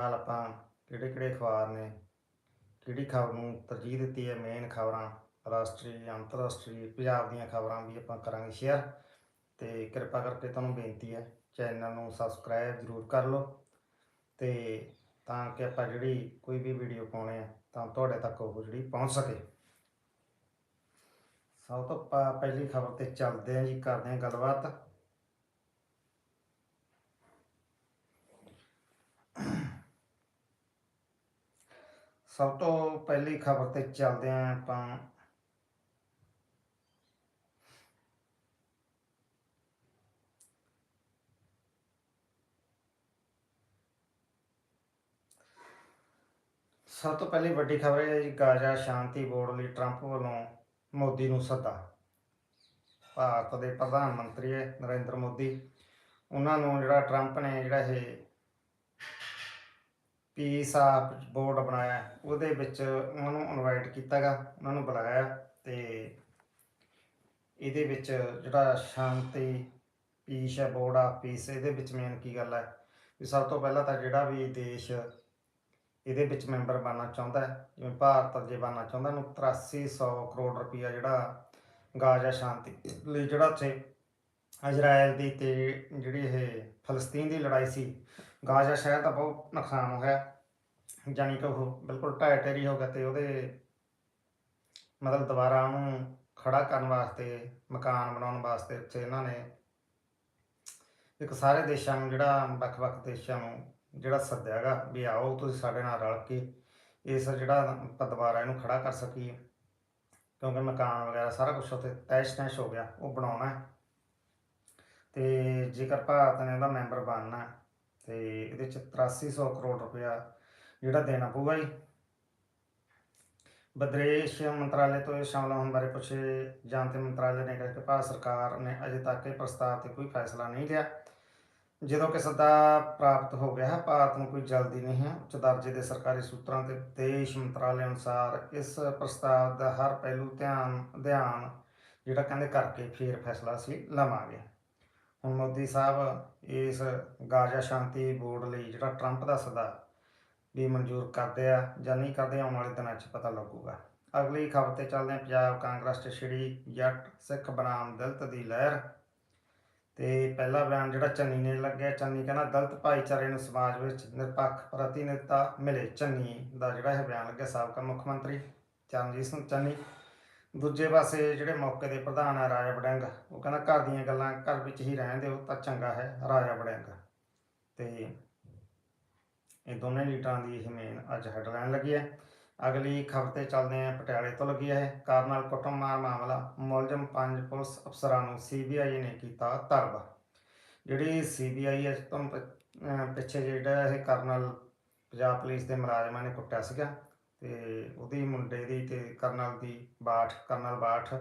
ਨਾਲ ਆਪਾਂ ਕਿਹੜੇ ਕਿਹੜੇ ਅਖਬਾਰ ਨੇ, ਕਿਹੜੀ ਖਬਰ ਨੂੰ ਤਰਜੀਹ ਦਿੱਤੀ ਹੈ ਮੇਨ ਖਬਰਾਂ, ਰਾਸ਼ਟਰੀ, ਅੰਤਰਰਾਸ਼ਟਰੀ, ਪੰਜਾਬ ਦੀਆਂ ਖਬਰਾਂ ਵੀ ਆਪਾਂ ਕਰਾਂਗੇ ਸ਼ੇਅਰ ਤੇ ਕਿਰਪਾ ਕਰਕੇ ਤੁਹਾਨੂੰ ਬੇਨਤੀ ਹੈ ਚੈਨਲ ਨੂੰ ਸਬਸਕ੍ਰਾਈਬ ਜ਼ਰੂਰ ਕਰ ਲਓ ਤੇ ਤਾਂ ਕਿ ਆਪਾਂ ਜਿਹੜੀ ਕੋਈ ਵੀ ਵੀਡੀਓ ਪਾਉਣੇ ਆ ਤਾਂ ਤੁਹਾਡੇ ਤੱਕ ਉਹ ਜਿਹੜੀ ਪਹੁੰਚ ਸਕੇ। ਸਭ ਤੋਂ ਪਹਿਲੀ ਖਬਰ ਤੇ ਚੱਲਦੇ ਹਾਂ ਜੀ, ਕਰਦੇ ਹਾਂ ਗੱਲਬਾਤ। ਸਭ ਤੋਂ ਪਹਿਲੀ ਖਬਰ ਤੇ ਚੱਲਦੇ ਹਾਂ ਆਪਾਂ। ਸਭ ਤੋਂ ਪਹਿਲੀ ਵੱਡੀ ਖਬਰ ਹੈ ਜੀ, ਗਾਜ਼ਾ ਸ਼ਾਂਤੀ ਬੋਰਡ ਲਈ ਟਰੰਪ ਵੱਲੋਂ ਮੋਦੀ ਨੂੰ ਸੱਦਾ। ਭਾਰਤ ਦੇ ਪ੍ਰਧਾਨ ਮੰਤਰੀ ਹੈ ਨਰਿੰਦਰ ਮੋਦੀ। ਉਹਨਾਂ ਨੂੰ ਜਿਹੜਾ ਟਰੰਪ ਨੇ ਜਿਹੜਾ ਇਹ ਪੀਸ ਆਫ ਬੋਰਡ ਬਣਾਇਆ, ਉਹਦੇ ਵਿੱਚ ਉਹਨਾਂ ਨੂੰ ਇਨਵਾਈਟ ਕੀਤਾਗਾ, ਉਹਨਾਂ ਨੂੰ ਬੁਲਾਇਆ ਤੇ ਇਹਦੇ ਵਿੱਚ ਜਿਹੜਾ ਸ਼ਾਂਤੀ ਪੀਸ ਹੈ ਬੋਰਡ ਆਫ ਪੀਸ ਇਹਦੇ ਵਿੱਚ ਮੇਨ ਕੀ ਗੱਲ ਹੈ ਵੀ ਸਭ ਤੋਂ ਪਹਿਲਾਂ ਤਾਂ ਜਿਹੜਾ ਵੀ ਦੇਸ਼ ਇਹਦੇ ਵਿੱਚ ਮੈਂਬਰ ਬਣਨਾ ਚਾਹੁੰਦਾ ਹੈ, ਜਿਵੇਂ ਭਾਰਤ ਜੇ ਬਣਨਾ ਚਾਹੁੰਦਾ ਨੂੰ 8300 ਕਰੋੜ ਰੁਪਈਆ ਜਿਹੜਾ ਗਾਜ਼ਾ ਸ਼ਾਂਤੀ ਲਈ ਜਿਹੜਾ ਉੱਥੇ ਇਜ਼ਰਾਈਲ ਦੀ ਤੇ ਜਿਹੜੀ ਇਹ ਫਲਸਤੀਨ ਦੀ ਲੜਾਈ ਸੀ ਗਾਜ਼ਾ ਸ਼ਹਿਰ ਦਾ ਬਹੁਤ ਨੁਕਸਾਨ ਹੋਇਆ ਜਾਣੀ ਕਿ ਉਹ ਬਿਲਕੁਲ ਢਹਿ ਢੇਰੀ ਹੋ ਗਿਆ ਤੇ ਉਹਦੇ ਮਤਲਬ ਦੁਬਾਰਾ ਉਹਨੂੰ ਖੜਾ ਕਰਨ ਵਾਸਤੇ, ਮਕਾਨ ਬਣਾਉਣ ਵਾਸਤੇ ਉੱਥੇ ਇਹਨਾਂ ਨੇ ਇੱਕ ਸਾਰੇ ਦੇਸ਼ਾਂ ਨੂੰ, ਜਿਹੜਾ ਵੱਖ-ਵੱਖ ਦੇਸ਼ਾਂ ਨੂੰ ਜਿਹੜਾ ਸੱਦਿਆਗਾ ਵੀ ਆਓ ਤੁਸੀਂ ਸਾਡੇ ਨਾਲ ਰਲ ਕੇ ਇਸ ਜਿਹੜਾ ਆਪਾਂ ਦੁਬਾਰਾ ਇਹਨੂੰ ਖੜਾ ਕਰ ਸਕੀਏ। ਕਿਉਂਕਿ ਮਕਾਨ ਵਗੈਰਾ ਸਾਰਾ ਕੁਝ ਉੱਥੇ ਤੈਸ਼ ਤੈਸ਼ ਹੋ ਗਿਆ, ਉਹ ਬਣਾਉਣਾ ਹੈ। ਤੇ ਜੇਕਰ ਭਾਰਤ ਨੇ ਉਹਦਾ ਮੈਂਬਰ ਬਣਨਾ ਤੇ ਇਹਦੇ ਚ 8300 ਕਰੋੜ ਰੁਪਇਆ ਜਿਹੜਾ ਦੇਣਾ ਪਊਗਾ ਜੀ। ਵਿਦੇਸ਼ ਮੰਤਰਾਲੇ ਤੋਂ ਇਹ ਸ਼ਾਮਲ ਹੋਣ ਬਾਰੇ ਪੁੱਛੇ ਜਾਣ ਤੇ ਮੰਤਰਾਲੇ ਨੇ ਕਿਹਾ ਕਿ ਭਾਰਤ ਸਰਕਾਰ ਨੇ ਅਜੇ ਤੱਕ ਇਹ ਪ੍ਰਸਤਾਵ ਤੇ ਕੋਈ ਫੈਸਲਾ ਨਹੀਂ ਲਿਆ। ਜਦੋਂ ਕਿ ਸੱਦਾ ਪ੍ਰਾਪਤ ਹੋ ਗਿਆ ਹੈ, ਭਾਰਤ ਨੂੰ ਕੋਈ ਜਲਦੀ ਨਹੀਂ ਹੈ। ਉੱਚ ਦਰਜੇ ਦੇ ਸਰਕਾਰੀ ਸੂਤਰਾਂ ਤੇ ਵਿਦੇਸ਼ ਮੰਤਰਾਲੇ ਅਨੁਸਾਰ ਇਸ ਪ੍ਰਸਤਾਵ ਦਾ ਹਰ ਪਹਿਲੂ ਧਿਆਨ ਅਧਿਐਨ ਜਿਹੜਾ ਕਹਿੰਦੇ ਕਰਕੇ ਫਿਰ ਫੈਸਲਾ ਅਸੀਂ ਲਵਾਂਗੇ। ਹੁਣ ਮੋਦੀ ਸਾਹਿਬ ਇਸ ਗਾਜ਼ਾ ਸ਼ਾਂਤੀ ਬੋਰਡ ਲਈ ਜਿਹੜਾ ਟਰੰਪ ਦਾ ਸੱਦਾ ਵੀ ਮਨਜ਼ੂਰ ਕਰਦੇ ਆ ਜਾਂ ਨਹੀਂ ਕਰਦੇ, ਆਉਣ ਵਾਲੇ ਦਿਨਾਂ 'ਚ ਪਤਾ ਲੱਗੂਗਾ। ਅਗਲੀ ਖਬਰ ਤੇ ਚੱਲਦੇ ਹਾਂ, ਪੰਜਾਬ ਕਾਂਗਰਸ 'ਚ ਛਿੜੀ ਜੱਟ ਸਿੱਖ ਬਨਾਮ ਦਲਤ ਦੀ ਲਹਿਰ। ਤੇ ਪਹਿਲਾ ਬਿਆਨ ਜਿਹੜਾ ਚੰਨੀ ਨੇ ਲੱਗਿਆ, ਚੰਨੀ ਕਹਿੰਦਾ, ਦਲਤ ਭਾਈਚਾਰੇ ਨੂੰ ਸਮਾਜ ਵਿੱਚ ਨਿਰਪੱਖ ਪ੍ਰਤੀਨਿਧਤਾ ਮਿਲੇ। ਚੰਨੀ ਦਾ ਜਿਹੜਾ ਇਹ ਬਿਆਨ ਲੱਗਿਆ, ਸਾਬਕਾ ਮੁੱਖ ਮੰਤਰੀ ਚਰਨਜੀਤ ਸਿੰਘ ਚੰਨੀ। ਦੂਜੇ ਪਾਸੇ ਜਿਹੜੇ ਮੌਕੇ ਦੇ ਪ੍ਰਧਾਨ ਹੈ ਰਾਜਾ ਵੜਿੰਗ, ਉਹ ਕਹਿੰਦਾ ਘਰ ਦੀਆਂ ਗੱਲਾਂ ਘਰ ਵਿੱਚ ਹੀ ਰਹਿਣ ਦਿਓ, ਤਾਂ ਚੰਗਾ ਹੈ ਰਾਜਾ ਵੜਿੰਗ। ਤੇ ਇਹ ਦੋਨੇ ਲੀਡਰਾਂ ਦੀ ਇਹ ਮੇਨ ਅੱਜ ਹੈਡਲਾਈਨ ਲੱਗੀ ਹੈ। ਅਗਲੀ ਖਬਰ ਤੇ ਚੱਲਦੇ ਹਾਂ, ਪਟਿਆਲੇ ਤੋਂ ਲੱਗੀ ਹੈ। ਕਾਰਨਲ ਕੁੱਟਮਾਰ ਮਾਮਲਾ, ਮੁਲਜ਼ਮ ਪੰਜ ਪੁਲਿਸ ਅਫਸਰਾਂ ਨੂੰ ਸੀਬੀਆਈ ਨੇ ਕੀਤਾ ਤਲਬ। ਜਿਹੜੀ ਸੀਬੀਆਈ ਹੈ ਤੋਂ ਪ- ਅਹ ਪਿੱਛੇ ਜਿਹੜਾ ਇਹ ਕਰਨਲ ਪੰਜਾਬ ਪੁਲਿਸ ਦੇ ਮੁਲਾਜ਼ਮਾਂ ਨੇ ਕੁੱਟਿਆ ਸੀਗਾ। ਤੇ ਉਹਦੀ ਮੁੰਡੇ ਦੀ ਤੇ ਕਰਨਲ ਦੀ ਬਾਠ, ਕਰਨਲ ਬਾਠ।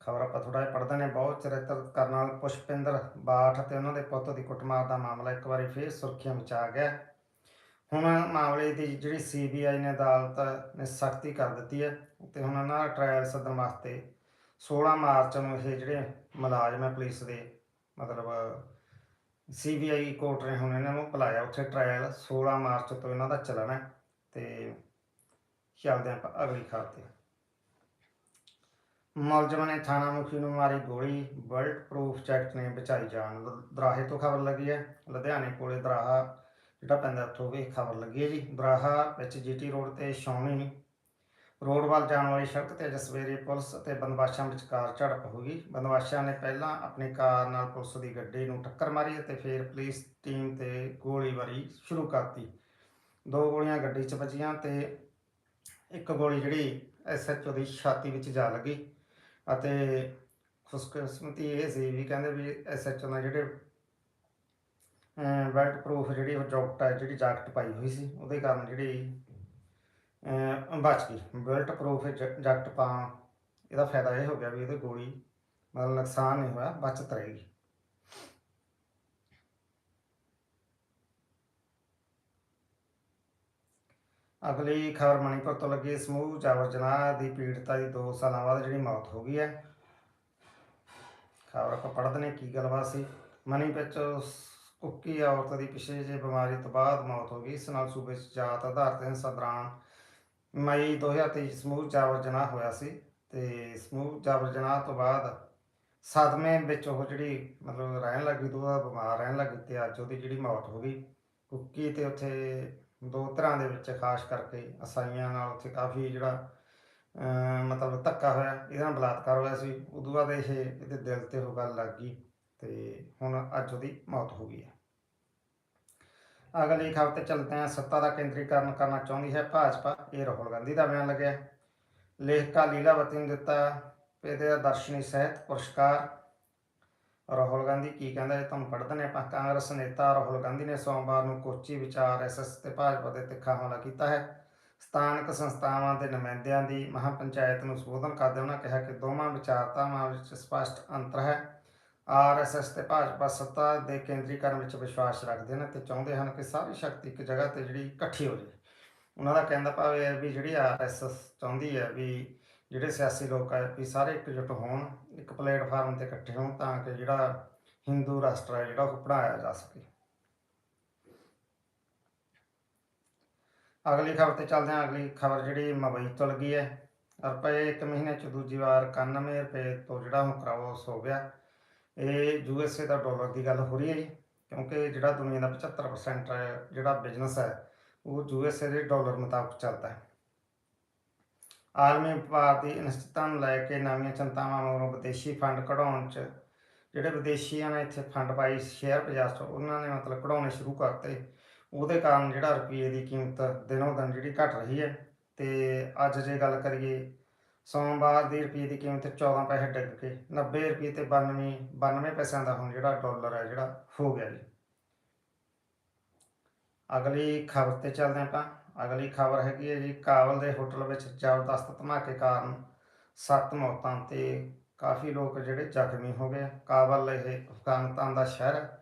ਖਬਰ ਆਪਾਂ ਥੋੜਾ ਜਿਹਾ ਪੜ੍ਹਦੇ ਨੇ, ਬਹੁਤ ਚਰਿੱਤਰ ਕਰਨਲ ਪੁਸ਼ਪਿੰਦਰ ਬਾਠ ਤੇ ਉਹਨਾਂ ਦੇ ਪੁੱਤ ਦੀ ਕੁੱਟਮਾਰ ਦਾ ਮਾਮਲਾ ਇੱਕ ਵਾਰੀ ਫੇਰ ਸੁਰਖੀਆਂ ਵਿੱਚ ਆ ਗਿਆ। ਹੁਣ ਮਾਮਲੇ ਦੀ ਜਿਹੜੀ ਸੀਬੀਆਈ ਨੇ ਅਦਾਲਤ ਨੇ ਸਖਤੀ ਕਰ ਦਿੱਤੀ ਹੈ ਤੇ ਹੁਣ ਇਹਨਾਂ ਦਾ ਟ੍ਰਾਇਲ ਸੱਦਣ ਵਾਸਤੇ 16 ਮਾਰਚ ਨੂੰ ਇਹ ਜਿਹੜੇ ਮੁਲਾਜ਼ਮ ਹੈ ਪੁਲਿਸ ਦੇ, ਮਤਲਬ ਸੀਬੀਆਈ ਕੋਰਟ ਨੇ ਹੁਣ ਇਹਨਾਂ ਨੂੰ ਬੁਲਾਇਆ, ਉੱਥੇ ਟ੍ਰਾਇਲ 16 ਮਾਰਚ ਤੋਂ ਇਹਨਾਂ ਦਾ ਚੱਲਣਾ ਹੈ ਤੇ ਚੱਲਦੇ ਆਪਾਂ ਅਗਲੀ ਖਬਰ ਤੇ। ਮੁਲਜ਼ਮ ਨੇ ਥਾਣਾ ਮੁਖੀ ਨੂੰ ਮਾਰੀ ਗੋਲੀ, ਬਲਟ ਪ੍ਰੂਫ ਚੈੱਕ ਨੇ ਬਚਾਈ ਜਾਨ। ਦਰਾਹੇ ਤੋਂ ਖਬਰ ਲੱਗੀ ਹੈ, ਲੁਧਿਆਣੇ ਕੋਲੇ ਦਰਾਹਾ ਜਿਹੜਾ ਪੈਂਦਾ ਉੱਥੋਂ ਵੀ ਖਬਰ ਲੱਗੀ ਹੈ ਜੀ। ਦਰਾਹਾ ਵਿੱਚ ਜੀਟੀ ਰੋਡ ਤੇ ਸ਼ੌਣੀ ਰੋਡ ਵੱਲ ਜਾਣ ਵਾਲੀ ਸੜਕ ਤੇ ਅੱਜ ਸਵੇਰੇ ਪੁਲਿਸ ਅਤੇ ਬੰਦਵਾਸ਼ਾਂ ਵਿਚਕਾਰ ਝੜਪ ਹੋ ਗਈ। ਬੰਦਵਾਸ਼ਾਂ ਨੇ ਪਹਿਲਾਂ ਆਪਣੀ ਕਾਰ ਨਾਲ ਪੁਲਿਸ ਦੀ ਗੱਡੀ ਨੂੰ ਟੱਕਰ ਮਾਰੀ ਅਤੇ ਫਿਰ ਪੁਲਿਸ ਟੀਮ ਤੇ ਗੋਲੀਬਾਰੀ ਸ਼ੁਰੂ ਕਰਤੀ। ਦੋ ਗੋਲੀਆਂ ਗੱਡੀ 'ਚ ਵੱਜੀਆਂ ਤੇ ਇੱਕ ਗੋਲੀ ਜਿਹੜੀ ਐਸਐਚਓ ਦੀ ਛਾਤੀ ਵਿੱਚ ਜਾ ਲੱਗੀ ਅਤੇ ਖੁਸ਼ਕਿਸਮਤੀ ਇਹ ਸੀ ਵੀ ਕਹਿੰਦੇ ਵੀ ਐਸਐਚਓ ਨਾਲ ਜਿਹੜੇ ਬੈਲਟ ਪ੍ਰੂਫ ਜਿਹੜੀ ਉਹ ਜੌਕਟ ਹੈ ਜਿਹੜੀ ਜੈਕਟ ਪਾਈ ਹੋਈ ਸੀ, ਉਹਦੇ ਕਾਰਨ ਜਿਹੜੀ ਬਚ ਗਈ। ਬੈਲਟ ਪ੍ਰੂਫ ਜੈਕਟ ਪਾ ਇਹਦਾ ਫਾਇਦਾ ਇਹ ਹੋ ਗਿਆ ਵੀ ਇਹਦੇ ਗੋਲੀ ਮਤਲਬ ਨੁਕਸਾਨ ਨਹੀਂ ਹੋਇਆ, ਬਚਤ ਰਹੇਗੀ। ਅਗਲੀ ਖਬਰ ਮਣੀਪੁਰ ਤੋਂ ਲੱਗੀ ਸਮੂਹ ਜਾਵਰ ਜਨਾਹ ਦੀ ਪੀੜਤਾ ਦੀ 2 ਸਾਲਾਂ ਬਾਅਦ ਜਿਹੜੀ ਮੌਤ ਹੋ ਗਈ ਹੈ। ਖਬਰ ਆਪਾਂ ਪੜ੍ਹਦੇ ਨੇ, ਕੀ ਗੱਲਬਾਤ ਸੀ? ਮਣੀ ਵਿੱਚ ਕੁੱਕੀ ਔਰਤ ਦੀ ਪਿਛਲੇ ਜੇ ਬਿਮਾਰੀ ਤੋਂ ਬਾਅਦ ਮੌਤ ਹੋ ਗਈ। ਇਸ ਨਾਲ ਸੂਬੇ 'ਚ ਜਾਤ ਆਧਾਰਿਤ ਹਿੰਸਾ ਦੌਰਾਨ ਮਈ 2023 'ਚ ਸਮੂਹ ਜਾਬਰ ਜਨਾਹ ਹੋਇਆ ਸੀ ਤੇ ਸਮੂਹ ਜਾਬਰ ਜਨਾਹ ਤੋਂ ਬਾਅਦ ਸਦਮੇ ਵਿੱਚ ਉਹ ਜਿਹੜੀ ਮਤਲਬ ਰਹਿਣ ਲੱਗੀ ਤੋਂ ਬਾਅਦ ਬਿਮਾਰ ਰਹਿਣ ਲੱਗੀ ਤੇ ਅੱਜ ਉਹਦੀ ਜਿਹੜੀ ਮੌਤ ਹੋ ਗਈ। ਕੁੱਕੀ ਤੇ ਉੱਥੇ ਦੋ ਤਰ੍ਹਾਂ ਦੇ ਵਿੱਚ ਖਾਸ ਕਰਕੇ ਅਸਾਈਆਂ ਨਾਲ ਉੱਥੇ ਕਾਫੀ ਜਿਹੜਾ ਮਤਲਬ ਧੱਕਾ ਹੋਇਆ, ਇਹਦੇ ਨਾਲ ਬਲਾਤਕਾਰ ਹੋਇਆ ਸੀ। ਉਦੋਂ ਬਾਅਦ ਇਹ ਇਹਦੇ ਦਿਲ ਤੇ ਉਹ ਗੱਲ ਲੱਗ ਗਈ ਤੇ ਹੁਣ ਅੱਜ ਉਹਦੀ ਮੌਤ ਹੋ ਗਈ ਹੈ। ਅਗਲੇ ਖਬਰ ਤੇ ਚਲਦੇ ਹਾਂ। ਸੱਤਾ ਦਾ ਕੇਂਦਰੀਕਰਨ ਕਰਨਾ ਚਾਹੁੰਦੀ ਹੈ ਭਾਜਪਾ। ਇਹ ਰਾਹੁਲ ਗਾਂਧੀ ਦਾ ਬਿਆਨ ਲੱਗਿਆ। ਲੇਖਕਾ ਲੀਲਾਵਤੀ ਨੂੰ ਦਿੱਤਾ। ਇਹਦੇ ਦਰਸ਼ਨੀ ਸਾਹਿਤ ਪੁਰਸਕਾਰ। ਰਾਹੁਲ ਗਾਂਧੀ ਕੀ ਕਹਿੰਦਾ ਇਹ ਤੁਹਾਨੂੰ ਪੜ੍ਹਦੇ ਨੇ ਆਪਾਂ। ਕਾਂਗਰਸ ਨੇਤਾ ਰਾਹੁਲ ਗਾਂਧੀ ਨੇ ਸੋਮਵਾਰ ਨੂੰ ਕੋਚੀ ਵਿੱਚ ਆਰਐਸਐਸ ਤੇ ਭਾਜਪਾ ਦੇ ਤਿੱਖਾ ਹਮਲਾ ਕੀਤਾ ਹੈ। ਸਥਾਨਕ ਸੰਸਥਾਵਾਂ ਦੇ ਨੁਮਾਇੰਦਿਆਂ ਦੀ ਮਹਾਪੰਚਾਇਤ ਨੂੰ ਸੰਬੋਧਨ ਕਰਦੇ ਉਹਨਾਂ ਕਿਹਾ ਕਿ ਦੋਵਾਂ ਵਿਚਾਰਤਾਵਾਂ ਵਿੱਚ ਸਪਸ਼ਟ ਅੰਤਰ ਹੈ। ਆਰਐਸਐਸ ਤੇ ਭਾਜਪਾ ਸੱਤਾ ਦੇ ਕੇਂਦਰੀਕਰਨ ਵਿੱਚ ਵਿਸ਼ਵਾਸ ਰੱਖਦੇ ਨੇ ਤੇ ਚਾਹੁੰਦੇ ਹਨ ਕਿ ਸਾਰੀ ਸ਼ਕਤੀ ਇੱਕ ਜਗ੍ਹਾ ਤੇ ਜਿਹੜੀ ਇਕੱਠੀ ਹੋ ਜਾਵੇ। ਉਹਨਾਂ ਦਾ ਕਹਿੰਦਾ ਭਾਵੇਂ ਹੈ ਵੀ ਜਿਹੜੀ ਆਰਐਸਐਸ ਚਾਹੁੰਦੀ ਹੈ ਵੀ ਜਿਹੜੇ ਸਿਆਸੀ ਲੋਕ ਹੈ ਵੀ ਸਾਰੇ ਇਕਜੁੱਟ ਹੋਣ, ਇੱਕ ਪਲੇਟਫਾਰਮ ਤੇ ਇਕੱਠੇ ਹੋਣ ਤਾਂ ਕਿ ਜਿਹੜਾ ਹਿੰਦੂ ਰਾਸ਼ਟਰ ਹੈ ਜਿਹੜਾ ਉਹ ਪੜਾਇਆ ਜਾ ਸਕੇ। ਅਗਲੀ ਖਬਰ ਤੇ ਚੱਲਦੇ ਹਾਂ। ਅਗਲੀ ਖਬਰ ਜਿਹੜੀ ਮੁੰਬਈ ਤੋਂ ਲੱਗੀ ਹੈ। ਰੁਪਏ ਇੱਕ ਮਹੀਨੇ ਚ ਦੂਜੀ ਵਾਰ 91 ਰੁਪਏ ਤੋਂ ਜਿਹੜਾ ਹੁਣ ਕ੍ਰਾਸ ਹੋ ਗਿਆ। ਇਹ ਯੂਐਸਏ ਦਾ ਡਾਲਰ ਦੀ ਗੱਲ ਹੋ ਰਹੀ ਹੈ ਜੀ, ਕਿਉਂਕਿ ਜਿਹੜਾ ਦੁਨੀਆ ਦਾ 75% ਜਿਹੜਾ ਬਿਜ਼ਨਸ ਹੈ, ਉਹ ਯੂਐਸਏ ਦੇ ਡਾਲਰ ਮੁਤਾਬਕ ਚੱਲਦਾ ਹੈ। ਆਲਮੀ ਵਪਾਰ ਦੀ ਅਨਿਸ਼ਚਿਤਤਾ ਨੂੰ ਲੈ ਕੇ ਨਵੀਆਂ ਚਿੰਤਾਵਾਂ ਮਗਰੋਂ ਵਿਦੇਸ਼ੀ ਫੰਡ ਕਢਾਉਣ 'ਚ ਜਿਹੜੇ ਵਿਦੇਸ਼ੀਆਂ ਨੇ ਇੱਥੇ ਫੰਡ ਪਾਈ ਸ਼ੇਅਰ ਬਾਜ਼ਾਰ 'ਚ, ਉਹਨਾਂ ਨੇ ਮਤਲਬ ਕਢਾਉਣੇ ਸ਼ੁਰੂ ਕਰਤੇ। ਉਹਦੇ ਕਾਰਨ ਜਿਹੜਾ ਰੁਪਏ ਦੀ ਕੀਮਤ ਦਿਨੋਂ ਦਿਨ ਜਿਹੜੀ ਘਟ ਰਹੀ ਹੈ ਤੇ ਅੱਜ ਜੇ ਗੱਲ ਕਰੀਏ, ਸੋਮਵਾਰ ਦੀ ਰੁਪਏ ਦੀ ਕੀਮਤ 14 ਪੈਸੇ ਡਿੱਗ ਕੇ 90 ਰੁਪਏ ਤੇ 92 92 ਪੈਸਿਆਂ ਦਾ ਹੁਣ ਜਿਹੜਾ ਡਾਲਰ ਹੈ ਜਿਹੜਾ ਹੋ ਗਿਆ ਜੀ। ਅਗਲੀ ਖਬਰ ਤੇ ਚੱਲਦੇ ਆਪਾਂ। ਅਗਲੀ ਖਬਰ ਹੈਗੀ ਹੈ ਜੀ, ਕਾਬਲ ਦੇ ਹੋਟਲ ਵਿੱਚ ਜ਼ਬਰਦਸਤ ਧਮਾਕੇ ਕਾਰਨ ਸੱਤ ਮੌਤਾਂ ਤੇ ਕਾਫੀ ਲੋਕ ਜਿਹੜੇ ਜ਼ਖਮੀ ਹੋ ਗਏ ਕਾਬਲ ਇਹ ਅਫਗਾਨਿਸਤਾਨ ਦਾ ਸ਼ਹਿਰ ਹੈ।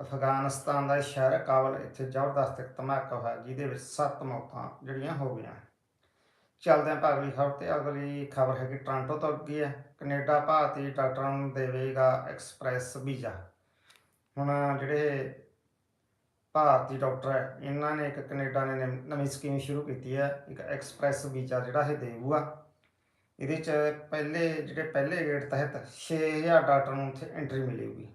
ਅਫਗਾਨਿਸਤਾਨ ਦਾ ਸ਼ਹਿਰ ਕਾਬਲ ਇੱਥੇ ਜ਼ਬਰਦਸਤ ਇੱਕ ਧਮਾਕਾ ਹੋਇਆ ਜਿਹਦੇ ਵਿੱਚ ਸੱਤ ਮੌਤਾਂ ਜਿਹੜੀਆਂ ਹੋ ਗਈਆਂ। ਚੱਲਦੇ ਆਪਾਂ ਅਗਲੀ ਖਬਰ ਤੇ। ਅਗਲੀ ਖਬਰ ਹੈਗੀ ਟੋਰਾਂਟੋ ਤੋਂ ਅੱਗੇ ਹੈ। ਕੈਨੇਡਾ ਭਾਰਤੀ ਡਾਕਟਰਾਂ ਨੂੰ ਦੇਵੇਗਾ ਐਕਸਪ੍ਰੈਸ ਵੀਜ਼ਾ। ਹੁਣ ਜਿਹੜੇ ਭਾਰਤੀ ਡਾਕਟਰ ਹੈ। ਇਹਨਾਂ ਨੇ ਇੱਕ ਕੈਨੇਡਾ ਨੇ ਨਵ- ਨਵੀਂ ਸਕੀਮ ਸ਼ੁਰੂ ਕੀਤੀ ਹੈ। ਇੱਕ ਐਕਸਪ੍ਰੈਸ ਵੀਜ਼ਾ ਜਿਹੜਾ ਇਹ ਦੇਊਗਾ। ਇਹਦੇ ਚ ਪਹਿਲੇ, ਜਿਹੜੇ ਪਹਿਲੇ ਗੇੜ ਤਹਿਤ 6000 ਡਾਕਟਰ ਨੂੰ ਉੱਥੇ ਐਂਟਰੀ ਮਿਲੇਗੀ।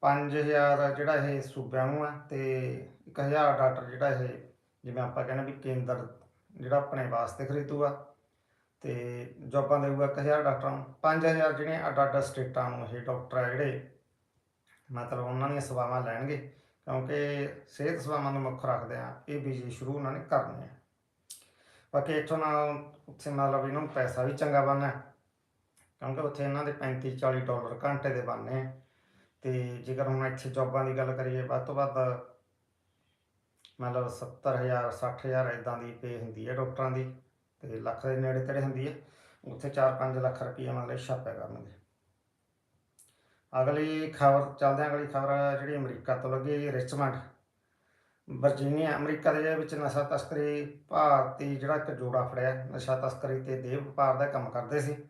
5000 ਜਿਹੜਾ ਇਹ ਸੂਬਿਆਂ ਨੂੰ ਹੈ ਤੇ 1000 ਡਾਕਟਰ ਜਿਹੜਾ ਇਹ, ਜਿਵੇਂ ਆਪਾਂ ਕਹਿੰਦੇ ਵੀ ਕੇਂਦਰ ਜਿਹੜਾ ਆਪਣੇ ਵਾਸਤੇ ਖਰੀਦੂਗਾ। ਤੇ ਜੋਬਾਂ ਦੇਊਗਾ 1000 ਡਾਕਟਰਾਂ ਨੂੰ। 5000 ਜਿਹੜੀਆਂ ਅੱਡ ਅੱਡ ਸਟੇਟਾਂ ਨੂੰ ਇਹ ਡਾਕਟਰ ਹੈ ਜਿਹੜੇ, ਮਤਲਬ ਉਹਨਾਂ ਦੀਆਂ ਸੇਵਾਵਾਂ ਲੈਣਗੇ। ਕਿਉਂਕਿ ਸਿਹਤ ਸੇਵਾਵਾਂ ਨੂੰ ਮੁੱਖ ਰੱਖਦੇ ਆ, ਇਹ ਬਿਜਲੀ ਸ਼ੁਰੂ ਉਹਨਾਂ ਨੇ ਕਰਨੀ ਹੈ ਬਾਕੀ ਇੱਥੋਂ ਨਾਲ ਉੱਥੇ ਮਤਲਬ ਇਹਨਾਂ ਨੂੰ ਪੈਸਾ ਵੀ ਚੰਗਾ ਬਣਨਾ ਕਿਉਂਕਿ ਉੱਥੇ ਇਹਨਾਂ ਦੇ 35 40 ਡਾਲਰ ਘੰਟੇ ਦੇ ਬਣਨੇ ਆ। ਤੇ ਜੇਕਰ ਹੁਣ ਇੱਥੇ ਜੋਬਾਂ ਦੀ ਗੱਲ ਕਰੀਏ, ਵੱਧ ਤੋਂ ਵੱਧ ਮਤਲਬ 70000 60000 ਇਦਾਂ ਦੀ ਪੇ ਹੁੰਦੀ ਹੈ ਡਾਕਟਰਾਂ ਦੀ, ਤੇ ਲੱਖ ਦੇ ਨੇੜੇ ਤੇੜੇ ਹੁੰਦੀ ਹੈ। ਉੱਥੇ 4-5 ਲੱਖ ਰੁਪਏ ਮਤਲਬ ਛਾਪਿਆ ਕਰਨਗੇ। ਅਗਲੀ ਖਬਰ, ਚੱਲਦੇ ਹਾਂ ਅਗਲੀ ਖਬਰ, ਜਿਹੜੀ ਅਮਰੀਕਾ ਤੋਂ ਲੱਗੀ ਰਿਚਮੰਡ। ਵਰਜੀਨੀਆ, ਅਮਰੀਕਾ ਦੇ ਵਿੱਚ ਨਸ਼ਾ ਤਸਕਰੀ, ਭਾਰਤੀ ਜਿਹੜਾ ਇੱਕ ਜੋੜਾ ਫੜਿਆ, ਨਸ਼ਾ ਤਸਕਰੀ ਤੇ ਦੇਹ ਵਪਾਰ ਦਾ ਕੰਮ ਕਰਦੇ ਸੀ।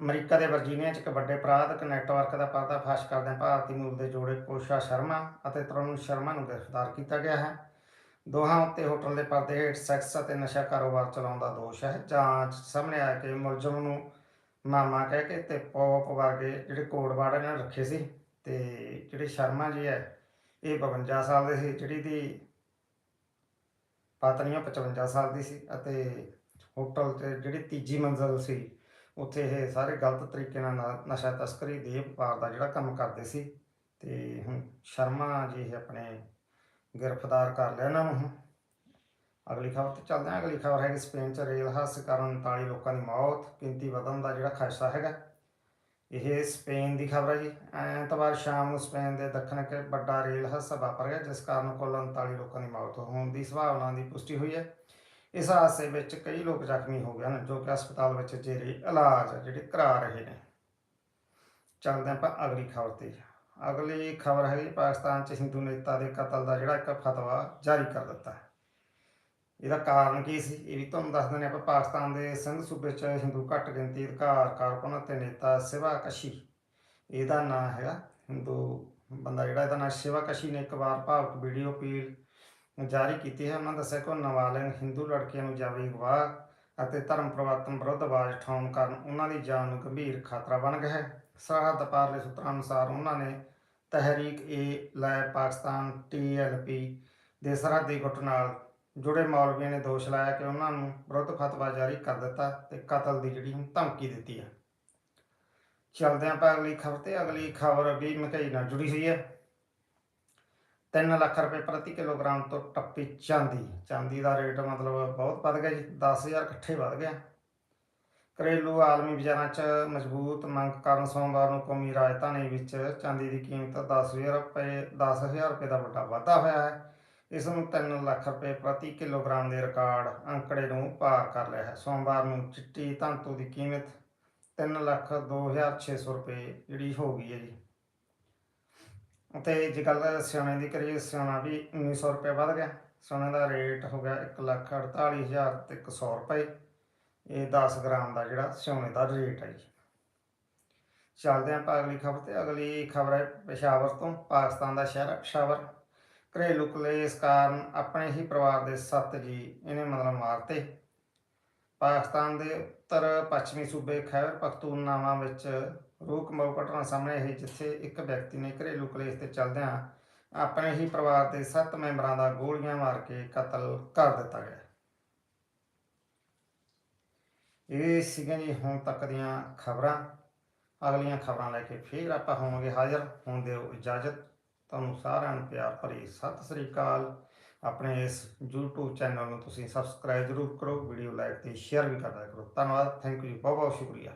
ਅਮਰੀਕਾ ਦੇ ਵਰਜੀਨੀਆ 'ਚ ਇੱਕ ਵੱਡੇ ਅਪਰਾਧਕ ਨੈਟਵਰਕ ਦਾ ਪਰਦਾਫਾਸ਼ ਕਰਦਿਆਂ ਭਾਰਤੀ ਮੂਲ ਦੇ ਜੋੜੇ ਕੋਸ਼ਾ ਸ਼ਰਮਾ ਅਤੇ ਤਰੁਣ ਸ਼ਰਮਾ ਨੂੰ ਗ੍ਰਿਫਤਾਰ ਕੀਤਾ ਗਿਆ ਹੈ। ਦੋਹਾਂ ਉੱਤੇ ਹੋਟਲ ਦੇ ਪਰਦੇ ਹੇਠ ਸੈਕਸ ਅਤੇ ਨਸ਼ਾ ਕਾਰੋਬਾਰ ਚਲਾਉਣ ਦਾ ਦੋਸ਼ ਹੈ। ਜਾਂਚ ਸਾਹਮਣੇ ਆਇਆ ਕਿ ਮੁਲਜ਼ਮ ਨੂੰ ਮਾਮਾ ਕਹਿ ਕੇ ਤੇ ਪੌਪ ਵਰਗੇ ਜਿਹੜੇ ਕੋਡ ਵਰਡ ਇਹਨਾਂ ਨੇ ਰੱਖੇ ਸੀ ਤੇ ਜਿਹੜੇ ਸ਼ਰਮਾ ਜੀ ਹੈ, ਇਹ 52 ਸਾਲ ਦੇ ਸੀ, ਜਿਹੜੀ ਦੀ ਪਤਨੀ ਉਹ 55 ਸਾਲ ਦੀ ਸੀ ਅਤੇ ਹੋਟਲ ਤੇ ਜਿਹੜੀ ਤੀਜੀ ਮੰਜ਼ਲ ਸੀ, ਉੱਥੇ ਇਹ ਸਾਰੇ ਗਲਤ ਤਰੀਕੇ ਨਾਲ ਨਸ਼ਾ ਤਸਕਰੀ ਦੇ ਵਪਾਰ ਦਾ ਜਿਹੜਾ ਕੰਮ ਕਰਦੇ ਸੀ ਤੇ ਹੁਣ ਸ਼ਰਮਾ ਜੀ ਇਹ ਆਪਣੇ ਗ੍ਰਿਫਤਾਰ ਕਰ ਲਿਆ ਇਹਨਾਂ ਨੂੰ। ਅਗਲੀ ਖਬਰ ਤੇ ਚੱਲਦੇ ਹਾਂ। ਅਗਲੀ ਖਬਰ ਹੈਗੀ ਸਪੇਨ ਚ ਰੇਲ ਹਾਦਸੇ ਕਾਰਨ 39 ਲੋਕਾਂ ਦੀ ਮੌਤ, ਗਿਣਤੀ ਵਧਣ ਦਾ ਜਿਹੜਾ ਖਦਸ਼ਾ ਹੈਗਾ। ਇਹ ਸਪੇਨ ਦੀ ਖਬਰ ਹੈ ਜੀ। ਐਤਵਾਰ ਸ਼ਾਮ ਨੂੰ ਸਪੇਨ ਦੇ ਦੱਖਣ ਇੱਕ ਵੱਡਾ ਰੇਲ ਹਾਦਸਾ ਵਾਪਰ ਗਿਆ, ਜਿਸ ਕਾਰਨ ਕੁੱਲ 39 ਲੋਕਾਂ ਦੀ ਮੌਤ ਹੋਣ ਦੀ ਸੰਭਾਵਨਾ ਦੀ ਪੁਸ਼ਟੀ ਹੋਈ ਹੈ। ਇਸ ਹਾਦਸੇ ਵਿੱਚ ਕਈ ਲੋਕ ਜ਼ਖਮੀ ਹੋ ਗਏ ਹਨ, ਜੋ ਕਿ ਹਸਪਤਾਲ ਵਿੱਚ ਜੇਰੇ ਇਲਾਜ ਜਿਹੜੇ ਕਰਾ ਰਹੇ ਨੇ। ਚੱਲਦੇ ਆਪਾਂ ਅਗਲੀ ਖਬਰ ਤੇ। ਅਗਲੀ ਖਬਰ ਹੈਗੀ ਪਾਕਿਸਤਾਨ 'ਚ ਹਿੰਦੂ ਨੇਤਾ ਦੇ ਕਤਲ ਦਾ ਜਿਹੜਾ ਇੱਕ ਫਤਵਾ ਜਾਰੀ ਕਰ ਦਿੱਤਾ। ਹੈ ਇਹਦਾ ਕਾਰਨ ਕੀ ਸੀ? ਇਹ ਵੀ ਤੁਹਾਨੂੰ ਦੱਸ ਦਿੰਦੇ ਆਪਾਂ, ਪਾਕਿਸਤਾਨ ਦੇ ਸਿੰਧ ਸੂਬੇ 'ਚ ਹਿੰਦੂ ਘੱਟ ਗਿਣਤੀ, ਅਧਿਕਾਰ, ਕਾਰਕੁਨ ਅਤੇ ਨੇਤਾ ਸਿਵਾ ਕਸ਼ੀ। ਇਹਦਾ ਨਾਮ ਹੈਗਾ ਹਿੰਦੂ ਬੰਦਾ ਜਿਹੜਾ, ਇਹਦਾ ਨਾਂ ਸ਼ਿਵਾ ਕਸ਼ੀ ਨੇ ਇੱਕ ਵਾਰ ਭਾਵਕ ਵੀਡੀਓ ਅਪੀਲ ਜਾਰੀ ਕੀਤੀ ਹੈ। ਉਹਨਾਂ ਦੱਸਿਆ ਕਿ ਉਹ ਨਾਬਾਲਗ ਹਿੰਦੂ ਲੜਕੀਆਂ ਨੂੰ ਜਾਵੇ ਅਗਵਾ ਅਤੇ ਧਰਮ ਪਰਿਵਰਤਨ ਵਿਰੁੱਧ ਆਵਾਜ਼ ਉਠਾਉਣ ਕਾਰਨ ਉਹਨਾਂ ਦੀ ਜਾਨ ਨੂੰ ਗੰਭੀਰ ਖਤਰਾ ਬਣ ਗਿਆ ਹੈ। ਸਰਹੱਦ ਪਾਰਲੇ ਸੂਤਰਾਂ ਅਨੁਸਾਰ ਉਹਨਾਂ ਨੇ ਤਹਿਰੀਕ ਏ ਲੈ ਪਾਕਿਸਤਾਨ ਟੀਐਲਪੀ ਦੇ ਸਰਹੱਦੀ ਗੁੱਟ ਨਾਲ ਜੁੜੇ ਮੌਲਵੀਆਂ ਨੇ ਦੋਸ਼ ਲਾਇਆ ਕਿ ਉਹਨਾਂ ਨੂੰ ਵਿਰੁੱਧ ਫਤਵਾ ਜਾਰੀ ਕਰ ਦਿੱਤਾ ਤੇ ਕਤਲ ਦੀ ਜਿਹੜੀ ਧਮਕੀ ਦਿੱਤੀ ਹੈ ਚਲਦੇ ਆਪਾਂ ਅਗਲੀ ਖਬਰ ਤੇ ਅਗਲੀ ਖਬਰ ਵੀ ਮਕਈ ਨਾਲ ਜੁੜੀ ਹੋਈ ਹੈ 3 ਲੱਖ ਰੁਪਏ ਪ੍ਰਤੀ ਕਿਲੋਗ੍ਰਾਮ ਤੋਂ ਟੱਪੀ ਚਾਂਦੀ। ਚਾਂਦੀ ਦਾ ਰੇਟ ਮਤਲਬ ਬਹੁਤ ਵੱਧ ਗਿਆ ਜੀ 10000 ਇਕੱਠੇ ਵੱਧ ਗਿਆ। ਘਰੇਲੂ ਆਲਮੀ ਬਾਜ਼ਾਰਾਂ 'ਚ ਮਜ਼ਬੂਤ ਮੰਗ ਕਾਰਨ ਸੋਮਵਾਰ ਨੂੰ ਕੌਮੀ ਰਾਜਧਾਨੀ ਵਿੱਚ ਚਾਂਦੀ ਦੀ ਕੀਮਤ 10000 ਰੁਪਏ 10000 ਰੁਪਏ ਦਾ ਵੱਡਾ ਵਾਧਾ ਹੋਇਆ ਹੈ। ਇਸ ਨੂੰ 3 ਲੱਖ ਰੁਪਏ ਪ੍ਰਤੀ ਕਿਲੋਗ੍ਰਾਮ ਦੇ ਰਿਕਾਰਡ ਅੰਕੜੇ ਨੂੰ ਪਾਰ ਕਰ ਲਿਆ ਹੈ। ਸੋਮਵਾਰ ਨੂੰ ਚਿੱਟੀ ਧਾਤੂ ਦੀ ਕੀਮਤ 3 ਲੱਖ 2600 ਰੁਪਏ ਜਿਹੜੀ ਹੋ ਗਈ ਹੈ ਜੀ। ਅਤੇ ਜੇ ਗੱਲ ਸਿਆਣੇ ਦੀ ਕਰੀਏ, ਸਿਆਣਾ ਵੀ 1900 ਰੁਪਏ ਵੱਧ ਗਿਆ। ਸੋਨੇ ਦਾ ਰੇਟ ਹੋ ਗਿਆ 1 ਲੱਖ 48000 ਤੇ 100 ਰੁਪਏ। ਇਹ 10 ਗ੍ਰਾਮ ਦਾ ਜਿਹੜਾ ਸੋਨੇ ਦਾ ਰੇਟ ਹੈ ਜੀ। ਚੱਲਦੇ ਹਾਂ ਆਪਾਂ ਅਗਲੀ ਖਬਰ ਤੇ। ਅਗਲੀ ਖਬਰ ਹੈ ਪਸ਼ਾਵਰ ਤੋਂ, ਪਾਕਿਸਤਾਨ ਦਾ ਸ਼ਹਿਰ ਹੈ ਪਸ਼ਾਵਰ। ਘਰੇਲੂ ਕਲੇਸ਼ ਕਾਰਨ ਆਪਣੇ ਹੀ ਪਰਿਵਾਰ ਦੇ ਸੱਤ ਜੀ ਇਹਨੇ ਮਤਲਬ ਮਾਰਤੇ। ਪਾਕਿਸਤਾਨ ਦੇ ਉੱਤਰ ਪੱਛਮੀ ਸੂਬੇ ਖੈਬਰ ਪਖਤੂਨਖਵਾ ਵਿੱਚ ਰੂਕਮਊ ਘਟਨਾ ਸਾਹਮਣੇ ਆਈ, ਜਿੱਥੇ ਇੱਕ ਵਿਅਕਤੀ ਨੇ ਘਰੇਲੂ ਕਲੇਸ਼ ਤੇ ਚੱਲਦਿਆਂ ਆਪਣੇ ਹੀ ਪਰਿਵਾਰ ਦੇ ਸੱਤ ਮੈਂਬਰਾਂ ਦਾ ਗੋਲੀਆਂ ਮਾਰ ਕੇ ਕਤਲ ਕਰ ਦਿੱਤਾ ਗਿਆ। ਇਹ ਸੀਗੀਆਂ ਜੀ ਹੁਣ ਤੱਕ ਦੀਆਂ ਖਬਰਾਂ। ਅਗਲੀਆਂ ਖਬਰਾਂ ਲੈ ਕੇ ਫੇਰ ਆਪਾਂ ਹੋਵਾਂਗੇ ਹਾਜ਼ਰ। ਹੁਣ ਦਿਓ ਇਜਾਜ਼ਤ। ਤੁਹਾਨੂੰ ਸਾਰਿਆਂ ਨੂੰ ਪਿਆਰ ਭਰੀ ਸਤਿ ਸ੍ਰੀ ਅਕਾਲ। ਆਪਣੇ ਇਸ YouTube ਚੈਨਲ ਨੂੰ ਤੁਸੀਂ ਸਬਸਕ੍ਰਾਈਬ ਜ਼ਰੂਰ ਕਰੋ ਵੀਡੀਓ ਲਾਈਕ ਤੇ ਸ਼ੇਅਰ ਵੀ ਕਰਦਾ ਕਰੋ। ਧੰਨਵਾਦ ਥੈਂਕ ਯੂ ਬਹੁਤ ਬਹੁਤ ਸ਼ੁਕਰੀਆ।